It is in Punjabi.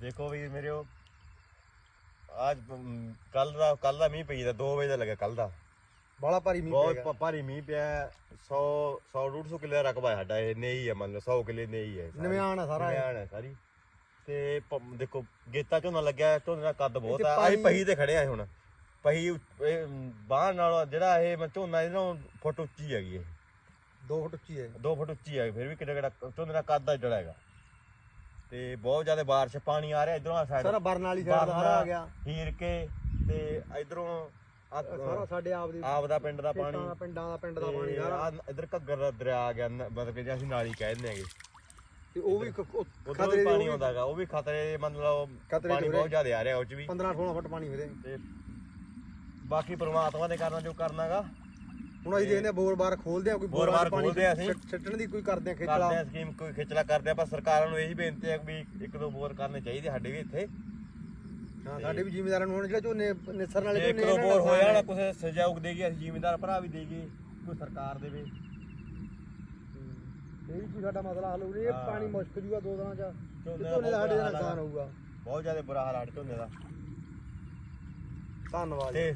ਦੇਖੋ ਵੀ ਮੇਰੇ ਉਹ ਅੱਜ ਕੱਲ ਦਾ ਕੱਲ ਦਾ ਮੀਂਹ ਪਈ ਦਾ 2 ਵਜੇ ਦਾ ਲੱਗਾ ਕੱਲ ਦਾ। ਬਾਲਾ ਭਾਰੀ ਮੀਂਹ ਬਹੁਤ ਭ- ਭਾਰੀ ਮੀਂਹ ਪਿਆ 100 100 150 ਕਿੱਲੇ ਦਾ ਰਕਬਾ ਹੈ ਸਾਡਾ ਇਹ ਨਹੀਂ ਹੈ ਮੰਨ ਲਓ 100 ਕਿੱਲੇ ਨਹੀਂ ਹੈ। ਨਵਿਆਣ ਆ ਸਾਰਾ ਇਹ। ਨਵਿਆਣ ਹੈ ਸਾਰੀ। ਤੇ ਪ- ਦੇਖੋ ਗੇਤਾ ਝੋਨਾ ਲੱਗਿਆ ਝੋਨੇ ਦਾ ਕੱਦ ਬਹੁਤ ਆ। ਅਸੀਂ ਪਹੀ ਤੇ ਖੜੇ ਆ ਹੁਣ। ਪਹੀ ਬਾਹਰ ਨਾਲ ਜਿਹੜਾ ਇਹ ਮ- ਝੋਨਾ ਇਹਨੂੰ ਫੁੱਟ ਉੱਚੀ ਹੈਗੀ ਇਹ। 2 ਫੁੱਟ ਉੱਚੀ ਹੈ। 2 ਫੁੱਟ ਉੱਚੀ ਹੈ ਫਿਰ ਵੀ ਕਿੱਡਾ ਕਿੱਡਾ ਝੋਨੇ ਦਾ ਕੱਦ ਜਿਹੜਾ ਹੈਗਾ। ਤੇ ਬਹੁਤ ਜ਼ਿਆਦਾ ਬਾਰਿਸ਼ ਪਾਣੀ ਆ ਰਿਹਾ ਇਧਰੋਂ ਆ ਸਾਈਡ ਸਾਰਾ ਬਰਨ ਵਾਲੀ ਸਾਈਡ ਦਾ ਸਾਰਾ ਆ ਗਿਆ। ਹੀਰ ਕੇ ਤੇ ਇਧਰੋਂ ਸਾਰਾ ਸਾਡੇ ਆਪ ਦੀ ਆਪ ਦਾ ਪਿੰਡ ਦਾ ਪਾਣੀ। ਦਾ ਪਿੰਡਾਂ ਦਾ ਪਿੰਡ ਦਾ ਪਾਣੀ ਸਾਰਾ। ਇਧਰ ਘੱਗਰ ਦਾ ਦਰਿਆ ਆ ਗਿਆ ਮਤਲਬ ਕਿ ਅਸੀਂ ਨਾਲੀ ਕਹਿ ਦਿੰਦੇ ਹੈਗੇ। ਤੇ ਉਹ ਵੀ ਖਤਰੇ ਦੇ ਪਾਣੀ ਆਉਂਦਾਗਾ ਉਹ ਵੀ ਖਤਰੇ ਮਤਲਬ ਪਾਣੀ ਦੇ ਬਹੁਤ ਜ਼ਿਆਦਾ ਆ ਰਿਹਾ ਉਹ ਚ ਵੀ। 15 16 ਫੁੱਟ ਪਾਣੀ ਵਧੇ ਤੇ ਬਾਕੀ ਪ੍ਰਮਾਤਮਾ ਨੇ ਕਰਨਾ ਜੋ ਕਰਨਾਗਾ ਹੁਣ ਅਸੀਂ ਦੇਖਦੇ ਆ ਬੋਰ ਬਾਰ ਖੋਲਦੇ ਆ ਕੋਈ ਬੋਰ ਬਾਰ ਖੋਲਦੇ ਆ ਅਸੀਂ। ਛੱਡਣ ਦੀ ਕੋਈ ਕਰਦੇ ਆ ਕਰਦੇ ਖੇਚਲਾ ਆ ਸਕੀਮ ਕੋਈ ਖਿਚਲਾ ਕਰਦੇ ਆ ਪਰ ਸਰਕਾਰਾਂ ਨੂੰ ਇਹੀ ਬੇਨਤੀ ਹੈ ਵੀ ਇੱਕ ਦੋ ਬੋਰ ਕਰਨੇ ਚਾਹੀਦੇ ਸਾਡੇ ਵੀ ਇੱਥੇ ਹਾਂ ਸਾਡੇ ਵੀ ਜ਼ਿਮੀਦਾਰਾਂ ਨੂੰ ਹੁਣ ਜਿਹੜਾ ਝੋਨੇ ਨਿਸਰਨ ਵਾਲੇ ਜੇ ਇੱਕ ਦੋ ਬੋਰ ਹੋਇਆ ਨਾ ਕੁਝ ਸਹਿਯੋਗ ਦੇਗੀ ਅਸੀਂ ਜ਼ਿਮੀਂਦਾਰ ਭਰਾ ਵੀ ਦੇਗੀ ਕੋਈ ਸਰਕਾਰ ਦੇਵੇ ਇਹ ਵੀ ਕੀ ਸਾਡਾ ਮਸਲਾ ਹੱਲ ਹੋ ਰਿਹਾ ਹਾਂ। ਇਹ ਪਾਣੀ ਮੁਸ਼ਕ ਜੂਗਾ ਦੋ ਦਿਨਾਂ ਚ ਝੋਨੇ ਦਾ ਝੋਨੇ ਦਾ ਸਾਡੇ ਦਾ ਨੁਕਸਾਨ ਹੋਊਗਾ ਬਹੁਤ ਜ਼ਿਆਦਾ ਬੁਰਾ ਹਾਲ ਆ ਝੋਨੇ ਦਾ ਧੰਨਵਾਦ ਜੀ। ਤੇ